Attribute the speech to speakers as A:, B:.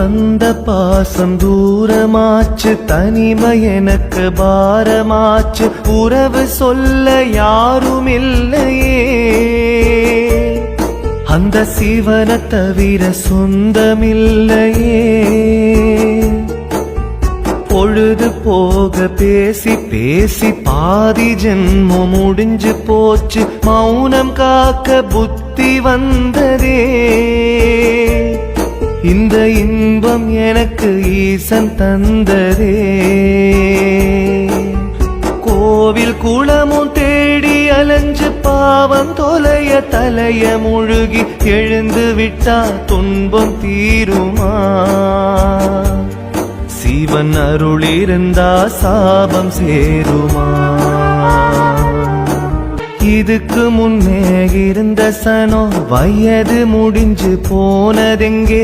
A: வந்த பாசம் தூரமாச்சு தனிமை எனக்கு பாரமாச்சு உறவு சொல்ல யாரும் இல்லையே அந்த சிவனை தவிர சொந்தமில்லையே. பொழுது போக பேசி பேசி பாதி ஜென்மம் முடிஞ்சு போச்சு. மௌனம் காக்க புத்தி வந்ததே. இந்த இன்பம் எனக்கு ஈசன் தந்ததே. கோவில் குளமும் தேடி அலைஞ்சு பாவம் தொலைய தலைய முழுகி எழுந்து விட்டா துன்பம் தீருமா? சிவன் அருள் இருந்தா சாபம் சேருமா? இதுக்கு முன்னே இருந்த சனோ வயது முடிஞ்சு போனதெங்கே?